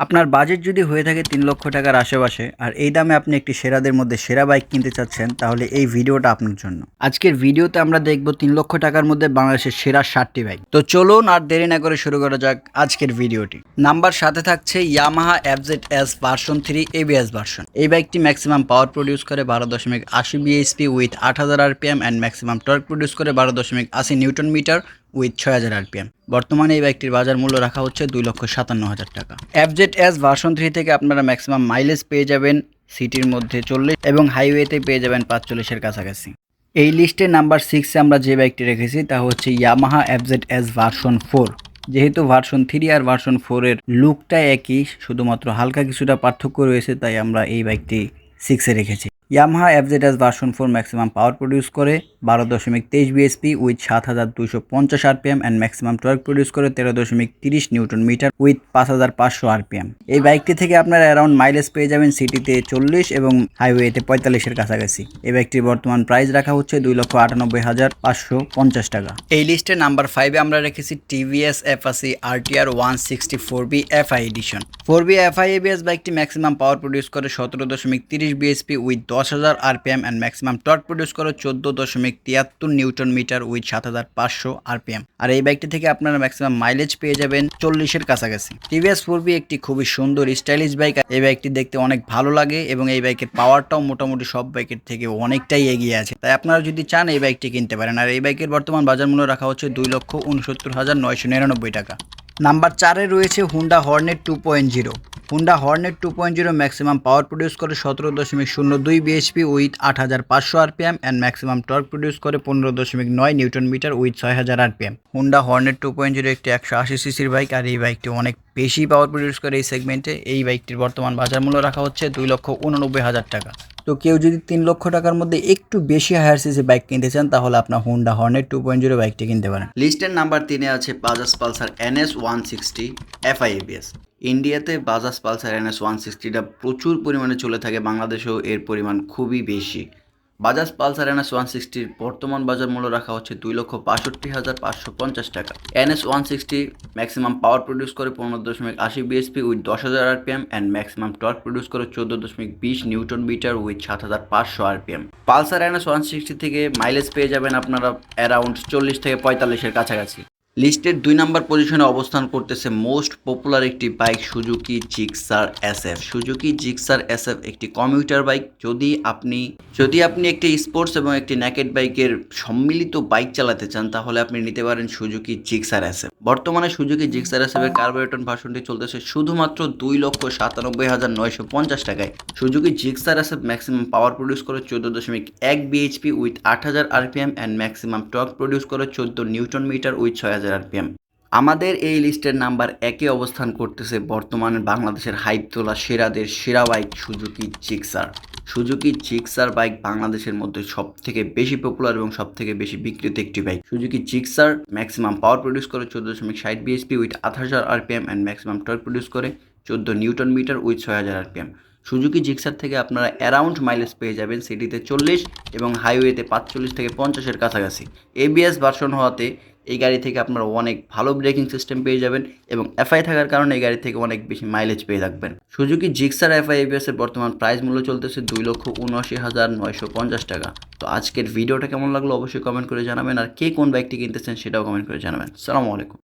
আপনার বাজেট যদি হয়ে থাকে তিন লক্ষ টাকার আশেপাশে, আর এই দামে আপনি একটি সেরাদের মধ্যে সেরা বাইক কিনতে চাচ্ছেন, তাহলে এই ভিডিওটা আপনার জন্য। আজকের ভিডিওতে আমরা দেখব তিন লক্ষ টাকার মধ্যে বাংলাদেশের সেরা ষাটটি বাইক তো চলুন আর দেরি না করে শুরু করা যাক আজকের ভিডিওটি। নাম্বার সাথে থাকছে Yamaha FZ S version three ABS version এই বাইকটি ম্যাক্সিমাম পাওয়ার প্রডিউস করে বারো দশমিক আশি বিএসপি উইথ আট হাজার RPM and maximum torque produce করে বারো দশমিক আশি নিউটন মিটার উইথ ছয় হাজার আরপিএম বর্তমানে এই বাইকটির বাজার মূল্য রাখা হচ্ছে দুই লক্ষ সাতান্ন হাজার টাকা। এফজেড এস ভার্সন থ্রি থেকে আপনারা ম্যাক্সিমাম মাইলেজ পেয়ে যাবেন সিটির মধ্যে চল্লিশ এবং হাইওয়েতে পেয়ে যাবেন পাঁচচল্লিশের কাছাকাছি। এই লিস্টে নাম্বার সিক্সে আমরা যে বাইকটি রেখেছি তা হচ্ছে Yamaha FZ S version four যেহেতু ভার্সন থ্রি আর ভার্সন ফোরের লুকটা একই, শুধুমাত্র হালকা কিছুটা পার্থক্য রয়েছে, তাই আমরা এই বাইকটি সিক্সে রেখেছি। Yamaha FZS version four maximum power produce করে বারো দশমিক তেইশ বিএসপি উইথ সাত হাজার দুশো পঞ্চাশ RPM and maximum torque produce করে তেরো দশমিক তিরিশ নিউটন মিটার উইথ পাঁচ হাজার পাঁচশো আরপিএম এই বাইকটি থেকে আপনারা অ্যারাউন্ড মাইলেজ পেয়ে যাবেন সিটিতে চল্লিশ এবং হাইওয়েতে পঁয়তাল্লিশের কাছাকাছি। এই বাইকটির বর্তমান প্রাইস রাখা হচ্ছে দুই লক্ষ আটানব্বই হাজার পাঁচশো পঞ্চাশ টাকা। এই লিস্টে নাম্বার ফাইভে আমরা রেখেছি TVS Apache RTR one sixty four V FI edition four V FI ABS বাইকটি ম্যাক্সিমাম পাওয়ার প্রডিউস করে সতেরো দশমিক তিরিশ বিএসপি উইথ দশ হাজার RPM and maximum torque produce করে চোদ্দ দশমিক তিয়াত্তর নিউটন মিটার উইথ সাত হাজার পাঁচশো আরপিএম। আর এই বাইকটি থেকে আপনারা ম্যাক্সিমাম মাইলেজ পেয়ে যাবেন চল্লিশের কাছাকাছি। টিভিএস ফোর বি একটি খুবই সুন্দর স্টাইলিশ বাইক এই বাইকটি দেখতে অনেক ভালো লাগে এবং এই বাইকের পাওয়ারটাও মোটামুটি সব বাইকের থেকে অনেকটাই এগিয়ে আছে। তাই আপনারা যদি চান এই বাইকটি কিনতে পারেন। আর এই বাইকের বর্তমান বাজার মূল্য রাখা হচ্ছে দুই লক্ষ উনসত্তর হাজার নয়শো নিরানব্বই টাকা। নাম্বার চারে রয়েছে Honda Hornet two point zero Honda Hornet two point zero maximum power produce করে সতেরো দশমিক শূন্য দুই বিএসপি উইথ আট হাজার পাঁচশো RPM and maximum torque produce করে পনেরো দশমিক নয় নিউটন মিটার উইথ ছয় হাজার RPM Honda Hornet two point zero একটি একশো আশি সিসির বাইক আর এই বাইকটি অনেক বেশি পাওয়ার প্রডিউস করে এই সেগমেন্টে এই বাইকটির বর্তমান বাজার মূল্য রাখা হচ্ছে দুই লক্ষ উননব্বই হাজার টাকা। তো কেউ যদি তিন লক্ষ টাকার মধ্যে একটু বেশি হায়ার সিসি বাইক কিনতে চান, তাহলে আপনার Honda Hornet two point zero বাইকটি কিনতে পারেন। লিস্টের নাম্বার তিনে আছে Bajaj Pulsar NS one sixty FI ABS ইন্ডিয়াতে বাজাজ পালসার এনএস ওয়ান সিক্সটিটা প্রচুর পরিমাণে চলে থাকে, বাংলাদেশেও এর পরিমাণ খুবই বেশি। বাজাজ পালসার এনএস ওয়ান সিক্সটির বর্তমান বাজার মূল্য রাখা হচ্ছে দুই লক্ষ বাষট্টি হাজার পাঁচশো পঞ্চাশ টাকা। NS one sixty maximum power produce করে পনেরো দশমিক আশি বিএসপি উইথ দশ হাজার RPM and maximum torque produce করে চোদ্দ দশমিক বিশ নিউটন মিটার উইথ সাত হাজার পাঁচশো RPM Pulsar NS one sixty থেকে মাইলেজ পেয়ে যাবেন আপনারা অ্যারাউন্ড চল্লিশ থেকে পঁয়তাল্লিশের কাছাকাছি। লিস্টের দুই নম্বর পজিশনে অবস্থান করতেছে মোস্ট পপুলার একটি bike Suzuki Gixxer SF. Suzuki Gixxer SF একটি কমিউটার বাইক। যদি আপনি যদি আপনি একটি স্পোর্টস এবং একটি ন্যাকেট বাইকের সম্মিলিত বাইক চালাতে চান, তাহলে আপনি নিতে পারেন সুজুকি জিক্সার এসএফ। বর্তমানে সুজুকি জিক্সার এসএফের কার্বোরেটন ভার্সনটি চলতেছে শুধুমাত্র দুই লক্ষ সাতানব্বই হাজার নয়শো পঞ্চাশ টাকায়। Suzuki Gixxer SF maximum power produce করে চোদ্দ দশমিক এক বিএইচপি উইথ আট হাজার RPM and maximum torque produce করে চোদ্দ নিউটন মিটার উইথ ছয় হাজার আরপিএম। আমাদের এই লিস্টের নাম্বার একে অবস্থান করতেছে বর্তমানে বাংলাদেশের হাইপ তোলা সেরাদের সেরা bike Suzuki Gixxer. Suzuki Gixxer bike বাংলাদেশের মধ্যে সব থেকে বেশি পপুলার এবং সব থেকে বেশি বিক্রিত একটি bike. Suzuki Gixxer maximum power produce করে চোদ্দ দশমিক ষাট বিএসপি উইথ আট হাজার RPM and maximum torque produce করে চোদ্দ নিউটন মিটার উইথ ছয় হাজার আরপিএম। সুজুকি জিক্সার থেকে আপনারা অ্যারাউন্ড মাইলেজ পেয়ে যাবেন সিটিতে চল্লিশ এবং হাইওয়েতে পাঁচচল্লিশ থেকে পঞ্চাশের কাছাকাছি। এবিএস ভার্সন হওয়াতে এই গাড়ি থেকে আপনারা অনেক ভালো ব্রেকিং সিস্টেম পেয়ে যাবেন এবং এফআই থাকার কারণে এই গাড়ি থেকে অনেক বেশি মাইলেজ পেয়ে থাকবেন। সুজুকি জিক্সার এফআই এবিএস এর বর্তমান প্রাইস মূল্য চলতেছে দুই লক্ষ উনআশি হাজার নয়শো পঞ্চাশ টাকা। তো আজকের ভিডিওটা কেমন লাগল অবশ্যই কমেন্ট করে জানাবেন, আর কে কোন বাইকটি কিনতেছেন সেটাও কমেন্ট করে জানাবেন। সালামু আলাইকুম।